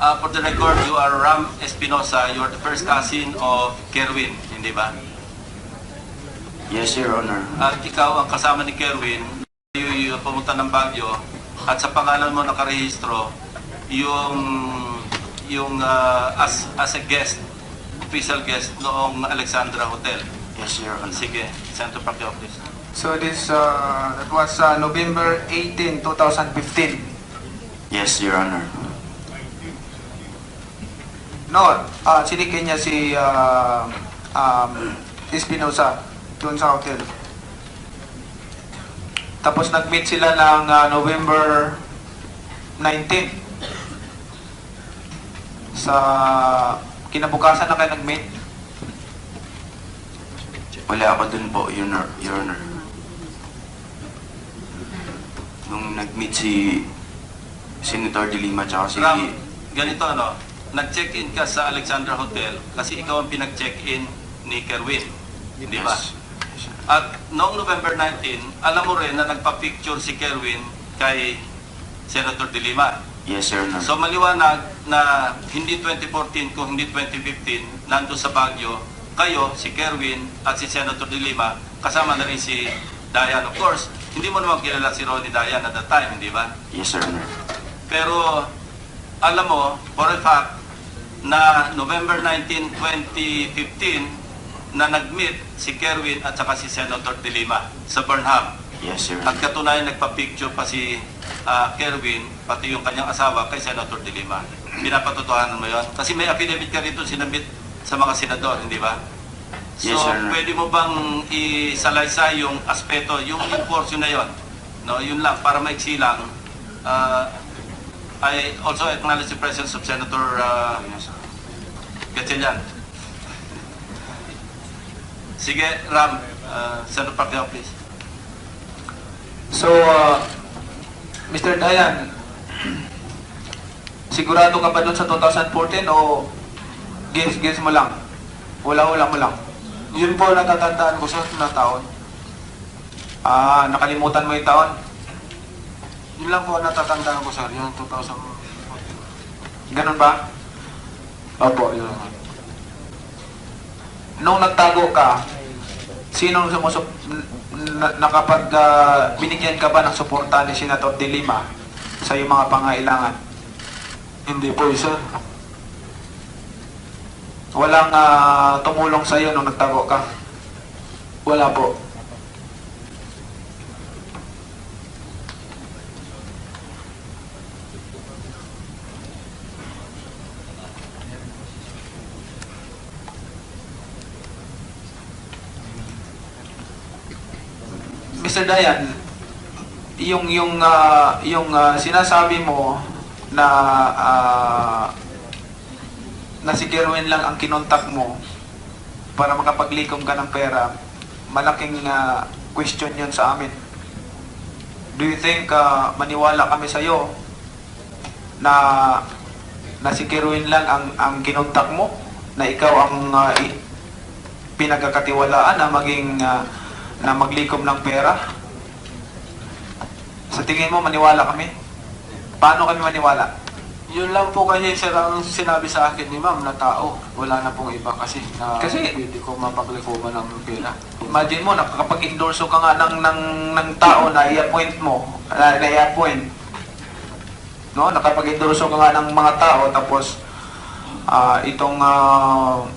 uh, for the record, you are Ram Espinosa. You are the first cousin of Kerwin, hindi ba? Yes, Your Honor. At ikaw ang kasama ni Kerwin, you, you pumunta ng Baguio, at sa pangalan mo nakarehistro, yung, yung uh, as, as a guest, official guest noong Alexandra Hotel. Yes, Your Honor. Sige, Senator Pacquiao, please. So this, uh, that was uh, November 18, 2015. Yes, Your Honor. No, uh, sinikin niya si uh, um, Espinosa doon sa hotel. Tapos nag-meet sila ng uh, November 19. Sa kinabukasan na kayo nag-meet. Wala ako dun po, Your Honor. Your Honor. Nung nag-meet si Senator De Lima tsaka si... Ram, ganito ano, nag-check-in ka sa Alexandra Hotel kasi ikaw ang pinag-check-in ni Kerwin. Di ba? Yes. At noong November 19, alam mo rin na nagpa-picture si Kerwin kay Senator De Lima. Yes, Your Honor. So maliwanag na hindi 2014 kung hindi 2015, nando sa Baguio, kayo, si Kerwin at si Senator De Lima, kasama na rin si Dayan. Of course, hindi mo naman kilala si Ronnie Dayan at that time, di ba? yes, Your Honor. Pero alam mo, for a fact, na November 19, 2015, na nag-meet si Kerwin at saka si Senator De Lima sa Burnham. Yes, Your At katunayan nagpa-picture pa si ah, Kerwin, pati yung kanyang asawa kay Senator De Lima. Pinapatotohanan mo yon Kasi may affidavit ka rito sinabit sa mga senador, hindi ba? So, Yes, Honor. pwede mo bang isalaysay yung aspeto, yung, portion na yon? No, yun lang, para maiksi lang. I also acknowledge the presence of Senator uh, Gatchalian. Sige, Ram, uh, Senator Pacquiao, please. So, uh, Mr. Dayan, sigurado ka ba doon sa 2014 o guess-guess mo lang? Wala-wala mo lang? Yun po natatandaan ko sa na taon. Ah, nakalimutan mo yung taon? Yun lang po ang natatandaan ko sir, yung 2000. Ganun ba? Opo, yun. Nung nagtago ka, sino sumusup na, nakapag ah, binigyan ka ba ng suporta ni Senator De Lima sa iyong mga pangailangan? Hindi po sir. Walang ah, tumulong sa iyo nung nagtago ka? Wala po. Mr. Dayan, yung yung ah, yung ah, sinasabi mo na ah, na si Kerwin lang ang kinontak mo para makapaglikom ka ng pera, malaking ah, question yun sa amin. Do you think ah, maniwala kami sa iyo na na si Kerwin lang ang ang kinontak mo na ikaw ang i- pinagkakatiwalaan na maging ah, na maglikom ng pera? Sa tingin mo, maniwala kami? Paano kami maniwala? Yun lang po kasi sir ang sinabi sa akin ni ma'am na tao. Wala na pong iba kasi na Kasi- pwede ko mapaglikuman ng pera. Imagine mo, nakakapag-endorso ka nga ng, ng, ng tao na i-appoint mo, na, na i-appoint. No? Nakapag-endorso ka nga ng mga tao, tapos ah, itong ah,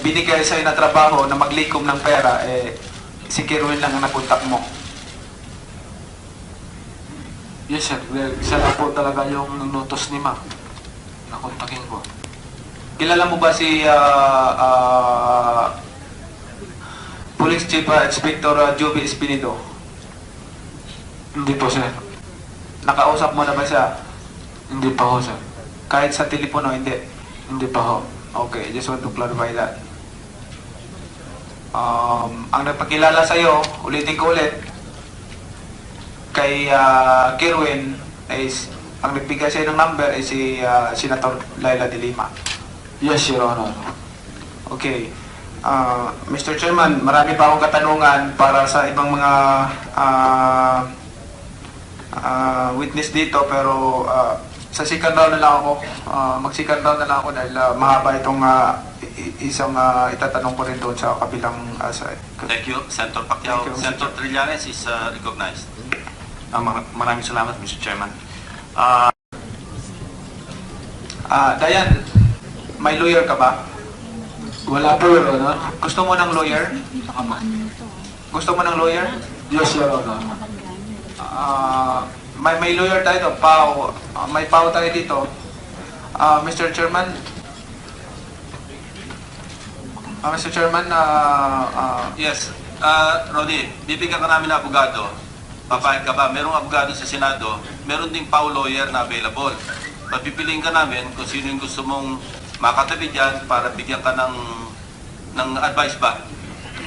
binigay sa'yo na trabaho na maglikom ng pera, eh, si Kirwin lang ang nakontak mo. Yes sir, isa lang po talaga yung nutos ni ma'am. Nakontakin ko. Kilala mo ba si ah, ah, Police Chief ah, Inspector uh, Joby Espinido? Hindi po sir. Nakausap mo na ba siya? Hindi pa ho sir. Kahit sa telepono, hindi. Hindi pa ho. Okay, just want to clarify that. Um, ang nagpakilala sa iyo, ulitin ko ulit, kay ah, Kirwin is ang nagbigay sa ng number ay si ah, Senator Laila de Lima. Yes, Your Honor. Okay. Ah, Mr. Chairman, marami pa akong katanungan para sa ibang mga ah, ah, witness dito pero ah, sa second round na lang ako. Ah, mag-second round na lang ako dahil ah, mahaba itong i- isang ah, itatanong ko rin doon sa kabilang uh, side. Thank you. Senator Pacquiao. You, Mr. Senator Trillanes is uh, recognized. Ah, mar- maraming salamat, Mr. Chairman. Ah, Ah, Dayan, may lawyer ka ba? Wala po, Your Honor. Gusto mo ng lawyer? Gusto mo ng lawyer? Yes, Your Honor. Ah, may may lawyer tayo Pau. Ah, may Pau tayo dito. Ah, Mr. Chairman. Ah, Mr. Chairman, ah, ah, Yes. Uh, Ronnie, bibigyan ka namin ng abogado. Papayag ka ba? Merong abogado sa Senado, meron ding PAW lawyer na available. Papipiliin ka namin kung sino yung gusto mong makatabi dyan para bigyan ka ng, ng advice ba?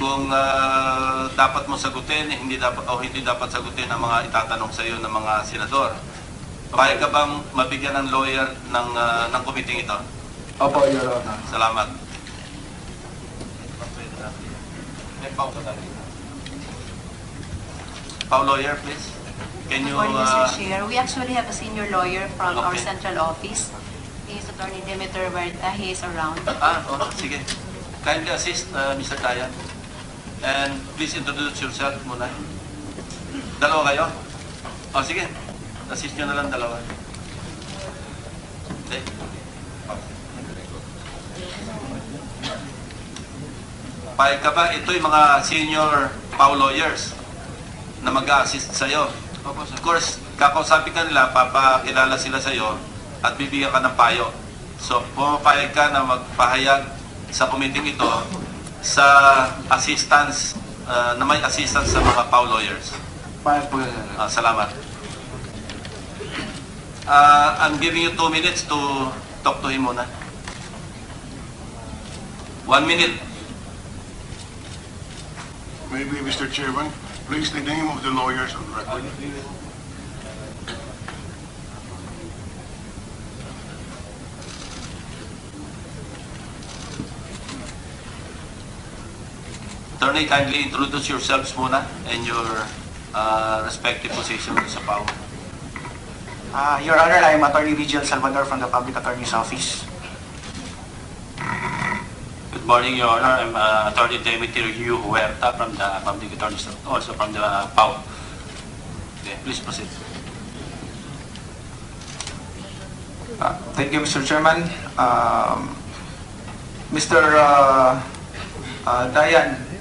Kung ah, dapat mo sagutin, hindi dapat, o hindi dapat sagutin ang mga itatanong sa iyo ng mga senador. Papayag ka bang mabigyan ng lawyer ng, ah, ng committee ito? Opo, Your Honor. Salamat. Pau lawyer, please. Can you, Good morning, uh, Mr. Chair. We actually have a senior lawyer from our Okay. central office. He is Attorney Demeter Huerta. He is around. ah, oh, sige. Kindly assist, uh, Mr. Dayan. And please introduce yourself muna. Dalawa kayo? Oh, sige. Assist nyo na lang dalawa. Okay. Pahig ka ba? Ito yung mga senior PAW lawyers na mag-assist sa'yo. Of course, kakausapin ka nila, papakilala sila sa iyo at bibigyan ka ng payo. So, pumapayag ka na magpahayag sa committee ito sa assistance, uh, na may assistance sa mga PAW lawyers. Fine po. Ah, salamat. Uh, I'm giving you two minutes to talk to him muna. One minute. Maybe, Mr. Chairman, please the name of the lawyers on record. Attorney, kindly introduce yourselves muna and your uh, respective position sa PAW. Uh, Your Honor, I am Attorney Vigil Salvador from the Public Attorney's Office. Good morning, Your Honor. I'm uh, Attorney Demeter Yu Huerta from the Public Attorney's, also from the PAO. Okay, please proceed. Ah, thank you, Mr. Chairman. Um, Mr. uh, uh, Dayan,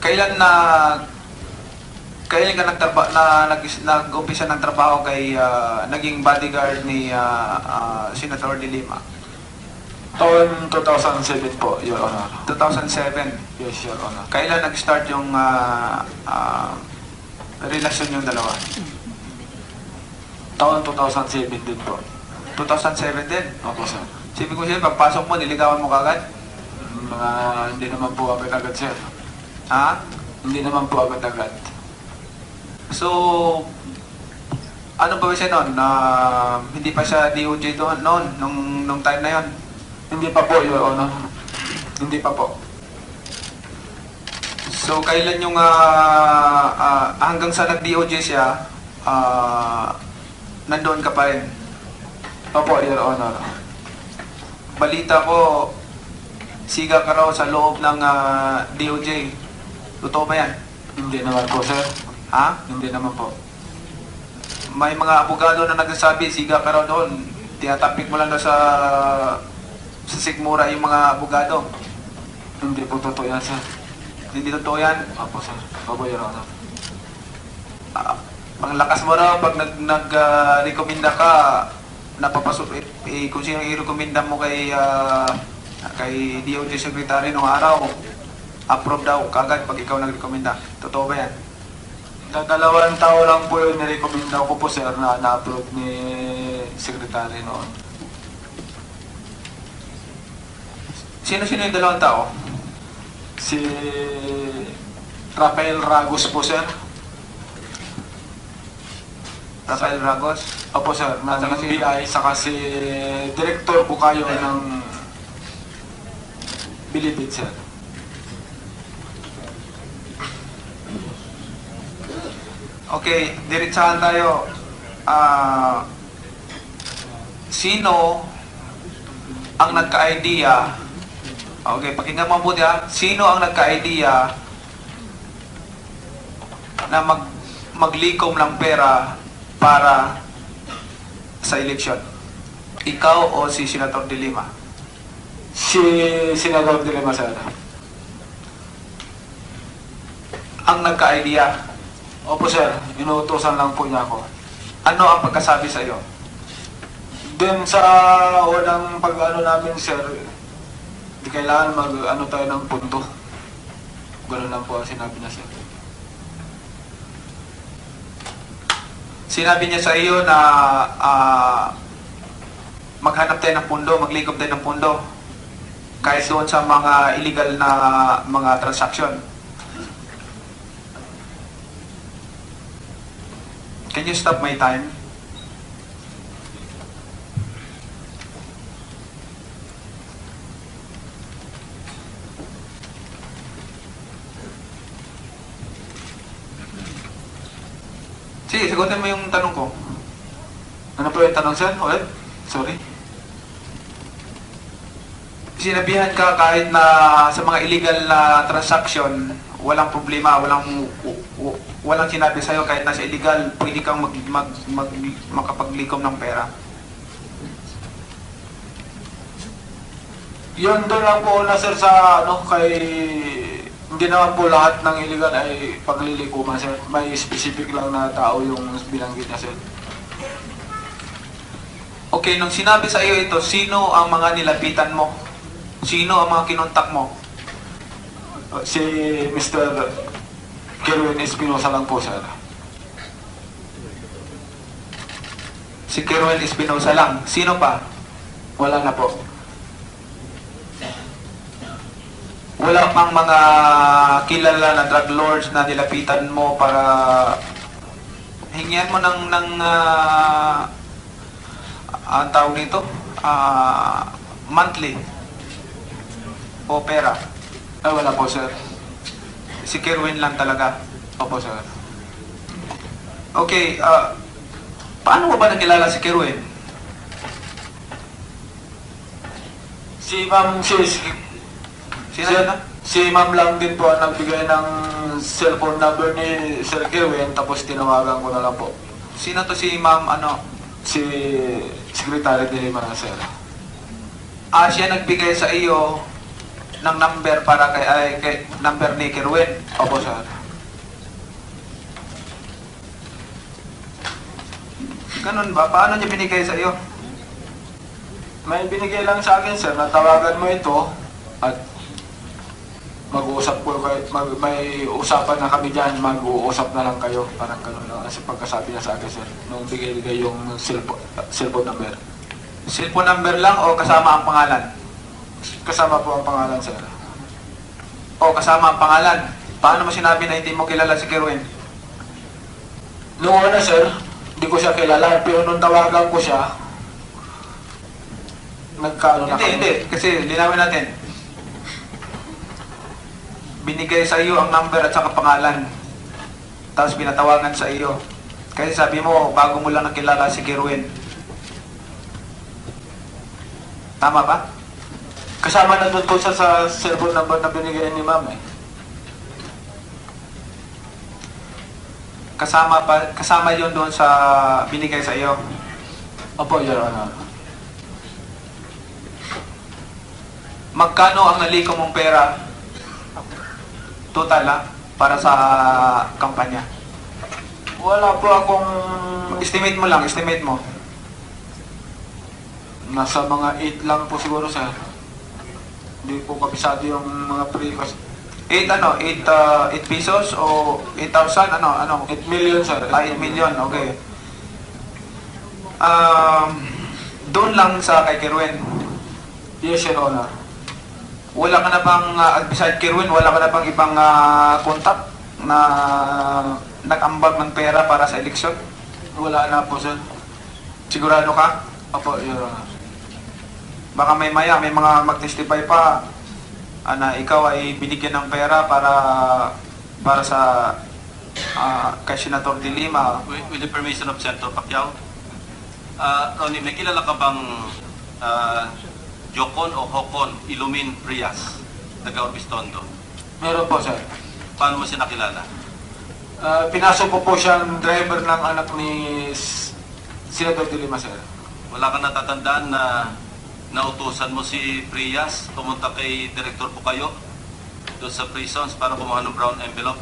kailan na kailan ka nagtraba na nag nag-umpisa ng trabaho kay ah, naging bodyguard ni ah, ah, Senator De Lima? Taon 2007 po, Your Honor. 2007. Yes, Your Honor. Kailan nag-start yung ah, ah, relasyon yung dalawa? Taon 2007 din po. 2007 din. Opo, sir. Sabi ko siya, pagpasok mo, niligawan mo kagad? Mga hindi naman po agad-agad, sir. Ha? Hindi naman po agad-agad. So, ano ba siya noon? Na hindi pa siya DOJ doon noon, nung, nung time na yon. Hindi pa po, Your Honor. Hindi pa po. So, kailan yung ah, ah, hanggang sa nag-DOJ siya, ah, nandoon ka pa rin. Opo, Your Honor. Balita ko, siga ka raw sa loob ng ah, DOJ. Totoo ba yan? Hindi naman po, sir. Ha? Hindi naman po. May mga abogado na nagsasabi, siga ka raw doon. Tinatapik mo lang sa sa sigmura yung mga abogado. Hindi po totoo yan, sir. Hindi totoo yan. Opo, sir. Opo, Your Honor. Ah, ang lakas mo raw pag nag nag rekomenda ka napapasok eh, eh, kung sino i-recommenda mo kay ah, kay DOJ secretary nung araw approve daw kagad pag ikaw nagrekomenda totoo ba yan Dalawang tao lang po yung nirekomenda ko po, sir, na na-upload ni Secretary noon. sino sino yung dalawang tao Si Rafael Ragos po, sir. Rafael Ragos Opo, sir, ng si- BI, saka si Director po kayo ng Bilibid, sir. Okay, diretsahan tayo. Ah, sino ang nagka-idea? Okay, pakinggan mo mabuti ha. Sino ang nagka-idea na mag maglikom ng pera para sa eleksyon? Ikaw o si Senator De Lima? Si Senador De Lima, sir. Ang nagka-idea, Opo, sir. Inuutosan lang po niya ako. ano ang pagkasabi sa iyo? Then sa unang pag-ano namin, sir, di kailangan mag-ano tayo ng punto. Ganun lang po ang sinabi niya, sir. Sinabi niya sa iyo na ah, maghanap tayo ng pundo, maglikom tayo ng pundo. Kahit doon sa mga illegal na mga transaction. Can you stop my time? Sige, sagutin mo yung tanong ko. Ano po yung tanong, sir? Ulit? Sorry. sinabihan ka kahit na sa mga illegal na transaction, walang problema, walang walang sinabi sa'yo kahit nasa illegal, pwede kang mag, mag, mag, makapaglikom ng pera. Yun doon lang po na, sir, sa ano, kay... Hindi naman po lahat ng illegal ay paglilikuman, sir. May specific lang na tao yung binanggit niya, sir. Okay, nung sinabi sa iyo ito, sino ang mga nilapitan mo? Sino ang mga kinontak mo? Si Mr. Kerwin Espinosa lang po, sir. Si Kerwin Espinosa lang. Sino pa? Wala na po. Wala pang mga kilala na drug lords na nilapitan mo para hingian mo ng ng ah, ang tawag nito ah, monthly o pera. Ay, wala po, sir. Si Kerwin lang talaga. Opo, sir. Okay, ah, paano mo ba nakilala si Kerwin? Si Ma'am, si, si, si, na? si Ma'am lang din po ang nagbigay ng cellphone number ni Sir Kerwin, tapos tinawagan ko na lang po. Sino to si Ma'am ano? Si Secretary Lima na, sir. Ah, siya nagbigay sa iyo ng number para kay, ay, kay number ni Kerwin. Opo, sir. Ganun ba? Paano niya binigay sa iyo? May binigay lang sa akin, sir, na tawagan mo ito at mag-uusap po kayo, mag, may usapan na kami dyan, mag-uusap na lang kayo. Parang ganun lang kasi pagkasabi niya sa akin, sir. Nung bigay-bigay yung cellphone, cellphone number. Cellphone number lang o kasama ang pangalan? Kasama po ang pangalan, sir. O kasama ang pangalan? Paano mo sinabi na hindi mo kilala si Kerwin? Noong una, sir, hindi ko siya kilala. Pero nung tawagan ko siya, nagkaano na Hindi, kami. hindi. Kasi linawin natin. Binigay sa iyo ang number at saka pangalan. Tapos pinatawagan sa iyo. Kasi sabi mo, bago mo lang nakilala si Kerwin. Tama ba? Kasama na doon po siya sa cellphone number na binigay ni ma'am eh. Kasama pa kasama 'yon doon sa binigay sa iyo. Opo, Your Honor. Magkano ang naliko mong pera? Total ah, para sa kampanya. Wala po akong Estimate mo lang, estimate mo. nasa mga 8 lang po siguro sir. Hindi po kabisado yung mga pre 8 ano, 8 uh, 8 pesos o 8,000 ano, ano? 8 million sir. Ah, 8 million, okay. Um, doon lang sa kay Kerwin. Yes, Your Honor. Wala ka na bang, uh, beside Kerwin, wala ka na bang ibang uh, contact na nag-ambag ng pera para sa eleksyon? Wala na po sir. Sigurado ka? Opo, Your Honor. Baka may maya, may mga mag-testify pa ah, na ikaw ay binigyan ng pera para para sa ah, kay Senator De Lima. With, with the permission of Senator Pacquiao, uh, Ronnie, may kilala ka bang uh, Jocon o Hocon Ilumin Prias, taga Orbistondo? Meron po, sir. Paano mo siya nakilala? Ah, pinasok ko po siyang driver ng anak ni Senator De Lima, sir. Wala kang natatandaan na nautusan mo si Prias pumunta kay Director Pukayo doon sa prisons para kumuha ng brown envelope?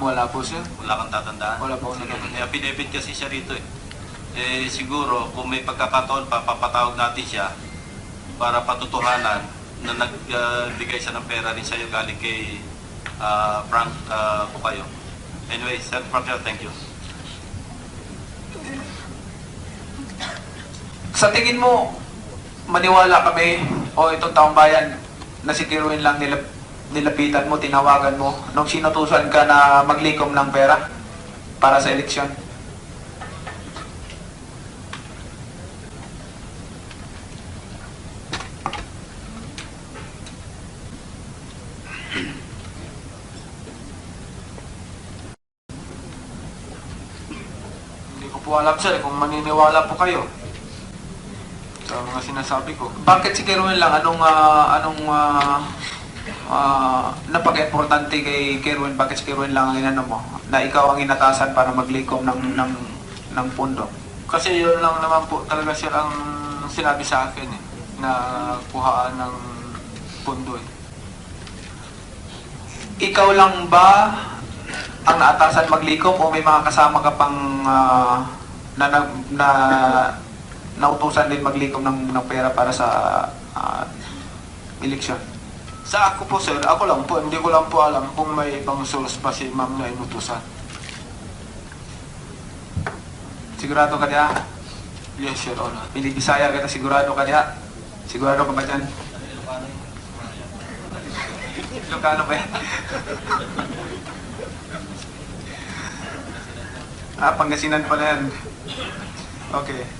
Wala po, sir. Wala kang tatandaan? Wala po natatandaan. Eh, affidavit kasi siya rito eh. Eh, siguro, kung may pagkakataon pa, papatawag natin siya para patutuhanan na nagbigay siya ng pera rin sa'yo galing kay ah, Frank uh, Pukayo. Anyway, Sir Frank, thank you. Sa tingin mo, maniwala kami o itong taong bayan na si Kirwin lang nilap, nilapitan mo, tinawagan mo nung sinutusan ka na maglikom ng pera para sa eleksyon? Hindi ko po alam, sir, kung maniniwala po kayo sa mga sinasabi ko. Bakit si Kirwin lang? Anong, ah, anong, ah, ah, napaka-importante kay Kirwin? Bakit si Kirwin lang ang inano mo? Na ikaw ang inatasan para maglikom ng, ng, ng pundo? Kasi yun lang naman po talaga sir ang sinabi sa akin eh, na kuhaan ng pundo eh. Ikaw lang ba ang naatasan maglikom o may mga kasama ka pang ah, na, na, na nautusan din maglikom ng, ng pera para sa ah, eleksyon? Sa ako po sir, ako lang po, hindi ko lang po alam kung may ibang source pa si ma'am na inutusan. Sigurado ka diya? Yes, Your Honor. Hindi Bisaya kita, sigurado ka diya? Sigurado ka ba dyan? Ilocano ba yan? ah, Pangasinan pala yan. Okay.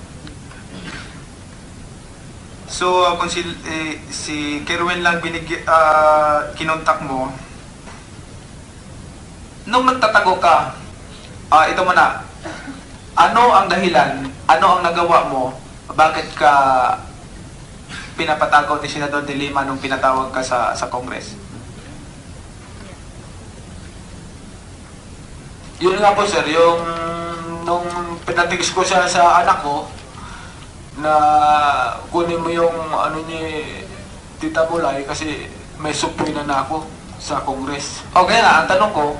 So, uh, kung si, eh, si Kerwin lang binig, ah, kinontak mo, nung nagtatago ka, ah, ito muna, ano ang dahilan, ano ang nagawa mo, bakit ka pinapatago ni Senador De Lima nung pinatawag ka sa sa Congress? Yun nga po sir, yung nung pinatigis ko siya sa anak ko na kunin mo yung ano ni Tita Bulay kasi may supina na ako sa Congress. Okay na, ang tanong ko,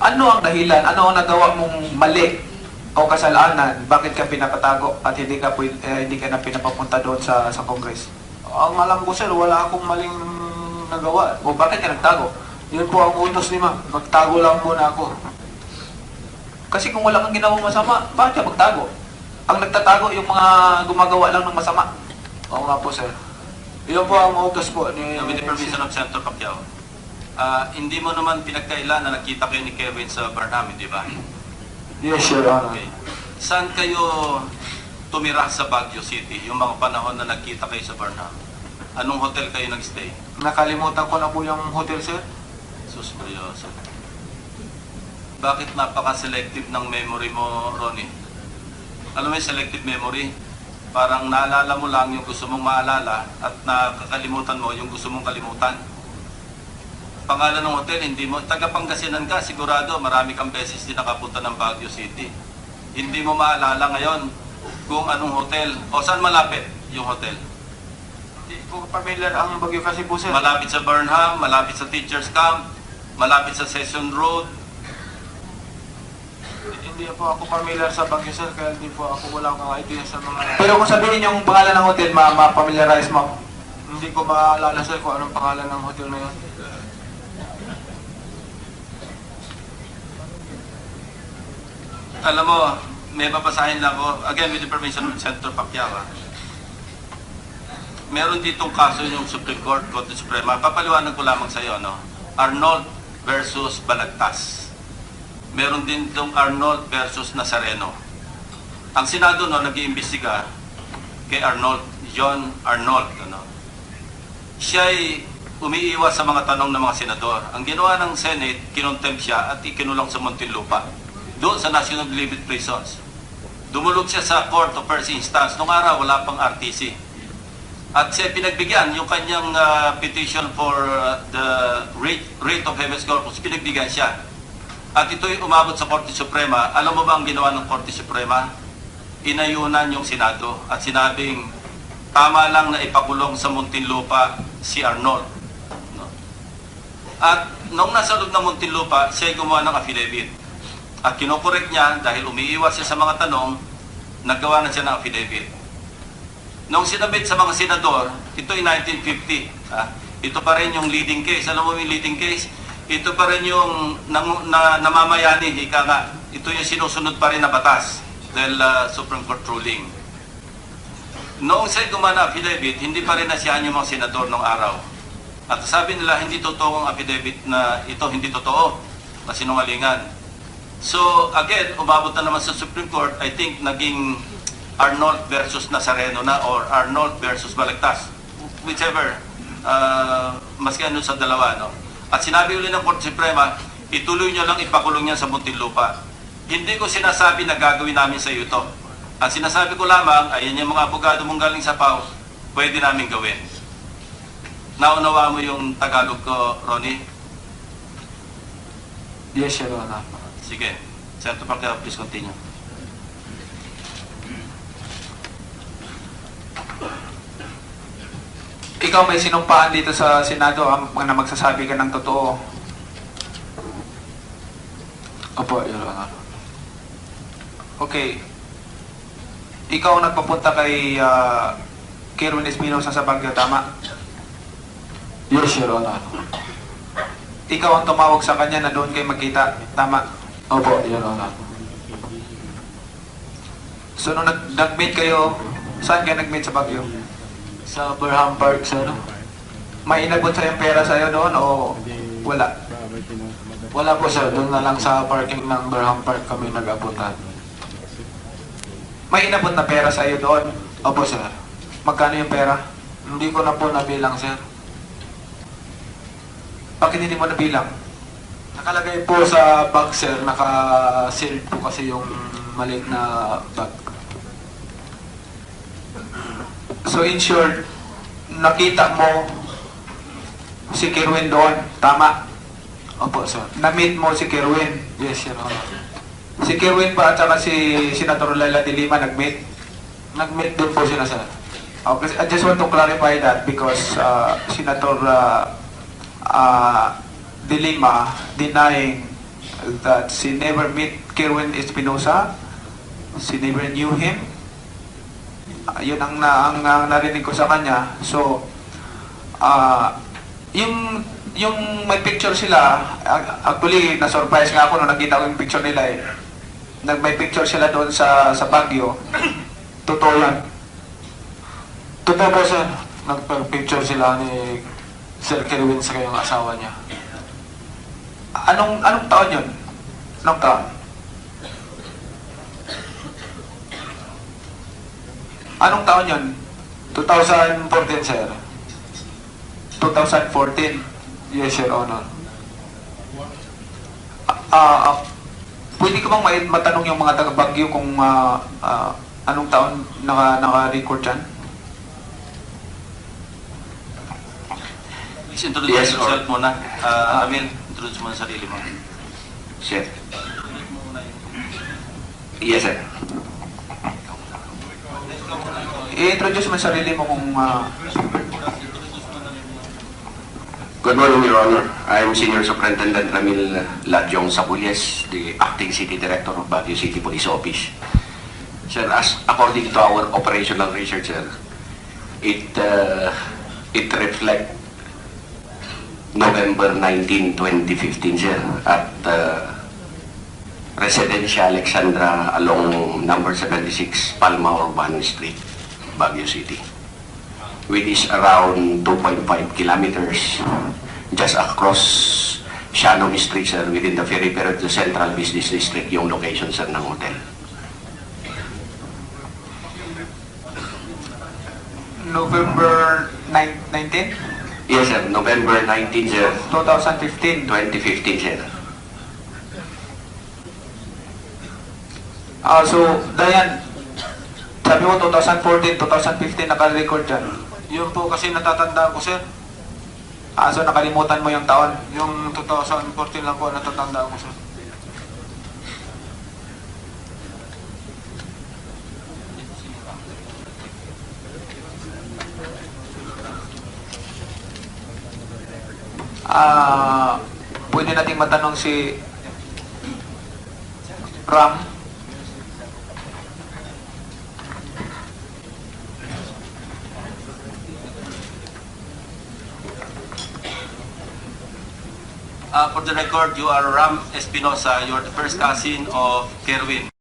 ano ang dahilan, ano ang nagawa mong mali o kasalanan, bakit ka pinapatago at hindi ka eh, hindi ka na pinapapunta doon sa sa Congress? Ang alam ko sir, wala akong maling nagawa. O bakit ka nagtago? Yun po ang utos ni ma'am. Magtago lang muna ako. Kasi kung wala kang ginawang masama, bakit ka magtago? Ang nagtatago yung mga gumagawa lang ng masama. Oo nga po sir. Yun po ang utos po ni... Uh, with the permission of Senator Pacquiao, ah, hindi mo naman pinagkailan na nakita kayo ni Kevin sa Burnham, di ba? Yes, Your Honor. Okay. Saan kayo tumira sa Baguio City, yung mga panahon na nagkita kayo sa Burnham? Anong hotel kayo nagstay? Nakalimutan ko na po yung hotel sir. Sus, seryoso. Bakit napaka-selective ng memory mo, Ronnie? Alam mo yung selective memory? Parang naalala mo lang yung gusto mong maalala at nakakalimutan mo yung gusto mong kalimutan. Pangalan ng hotel, hindi mo, taga Pangasinan ka, sigurado marami kang beses din nakapunta ng Baguio City. Hindi mo maalala ngayon kung anong hotel o saan malapit yung hotel. Hindi po familiar ang bagyo kasi po sir. Malapit sa Burnham, malapit sa Teachers Camp, malapit sa Session Road, Hindi po ako familiar sa bagyo sir, kaya hindi po ako wala akong idea sa mga... Pero kung sabihin yung pangalan ng hotel, ma- ma-familiarize mo. Hindi ko maalala sir kung anong pangalan ng hotel na yun. Alam mo, may babasahin lang ako, again with the permission of Senator Pacquiao. ah. Meron ditong kaso yung Supreme Court, Korte Suprema. Papaliwanag ko lamang sa iyo, no? Arnold versus Balagtas. Meron din itong Arnold versus Nazareno. Ang Senado no, nag-iimbestiga kay Arnold, John Arnold. Ano? Siya'y umiiwas sa mga tanong ng mga senador. Ang ginawa ng Senate, kinontempt siya at ikinulong sa Muntinlupa. Doon sa National Liberty Prisons. Dumulog siya sa Court of First Instance. Nung araw, wala pang RTC. At siya pinagbigyan yung kanyang ah, petition for ah, the rate, rate of habeas corpus, pinagbigyan siya. At ito'y umabot sa Korte Suprema. Alam mo ba ang ginawa ng Korte Suprema? Inayunan yung Senado at sinabing tama lang na ipakulong sa Muntinlupa si Arnold. No? At nung nasa loob ng Muntinlupa, siya gumawa ng affidavit. At kinokorek niya dahil umiiwas siya sa mga tanong, naggawa na siya ng affidavit. Nung sinabit sa mga senador, ito ay 1950. ah, ito pa rin yung leading case. Alam mo yung leading case? Ito pa rin yung nang, na, namamayani, ika nga. Ito yung sinusunod pa rin na batas dahil ah, Supreme Court ruling. Noong siya gumawa ng affidavit, hindi pa rin nasiyahan yung mga senador noong araw. At sabi nila, hindi totoo ang affidavit na ito, hindi totoo. Na sinungalingan. So, again, umabot na naman sa Supreme Court, I think naging Arnold versus Nazareno na or Arnold versus Balagtas. Whichever. Uh, maski ano sa dalawa, no? At sinabi uli ng Korte Suprema, ituloy nyo lang ipakulong yan sa Muntinlupa. Hindi ko sinasabi na gagawin namin sa iyo to. Ang sinasabi ko lamang, ayan yung mga abogado mong galing sa PAO, pwede namin gawin. Naunawa mo yung Tagalog ko, Ronnie? Yes, Your Honor. Sige. Senator Pacquiao, please continue. Ikaw may sinumpaan dito sa Senado ang na magsasabi ka ng totoo. Opo, Your Honor. Okay. Ikaw ang nagpapunta kay uh, Kerwin Espinosa sa Baguio, tama? Yes, Your Honor. Ikaw ang tumawag sa kanya na doon kayo magkita, tama? Opo, Your Honor. So nung nag- nag-meet kayo, saan kayo nag-meet sa Baguio? Sa Burham Park, sir. May inabot sa'yo pera sa'yo doon o wala? Wala po, sir. Doon na lang sa parking ng Burham Park kami nag-abutan. May inabot na pera sa'yo doon. Opo, sir. Magkano yung pera? Hindi ko na po nabilang, sir. Bakit hindi mo nabilang? Nakalagay po sa bag, sir. Naka-sealed po kasi yung maliit na bag. So in short, nakita mo si Kerwin doon, tama? Opo, sir. Na-meet mo si Kerwin. Yes, Your Honor. Si Kerwin ba at saka si Senator Laila de Lima nag-meet? Nag-meet din po sila, sir. Okay, I just want to clarify that because uh, Senator uh, uh, de Lima denying that she never met Kerwin Espinosa, she never knew him. Uh, yun ang, na, ang, ang narinig ko sa kanya. So, uh, yung yung may picture sila, ac- actually na-surprise nga ako nung nakita ko yung picture nila eh. Nag may picture sila doon sa sa Baguio. Totoo yan. Totoo po, sir. Nagpag-picture sila ni Sir Kerwin sa kayong asawa niya. Anong anong taon 'yon? Anong taon? Anong taon 'yon? 2014, sir. 2014. Yes, Your Honor. Ah, ah, pwede ko bang matanong yung mga taga Baguio kung ah, ah, anong taon naka naka-record diyan? Please introduce Yes, yourself muna. Uh, Amil, introduce mo ang sarili mo. Sir. Yes, sir. I-introduce mo sarili mo kung ah, Good morning, Your Honor. I am Senior Superintendent Ramil Ladyong Sabulles, the Acting City Director of Baguio City Police Office. Sir, as according to our operational research, it uh, it reflect November 19, 2015, sir, at uh, Residencia Alexandra along number 76 Palma Urban Street, Baguio City which is around 2.5 kilometers just across Shannon Street, sir, within the periphery of the Central Business District, yung location, sir, ng hotel. November 9, 19? Yes, sir. November 19, sir. 2015. 2015, sir. Ah, so, Dayan, sabi mo 2014, 2015 naka-record dyan. Yun po kasi natatandaan ko, sir. Ah, so nakalimutan mo yung taon. Yung 2014 lang po natatandaan ko, sir. Ah, pwede nating matanong si Ram. Uh, for the record, you are Ram Espinosa. You are the first cousin of Kerwin.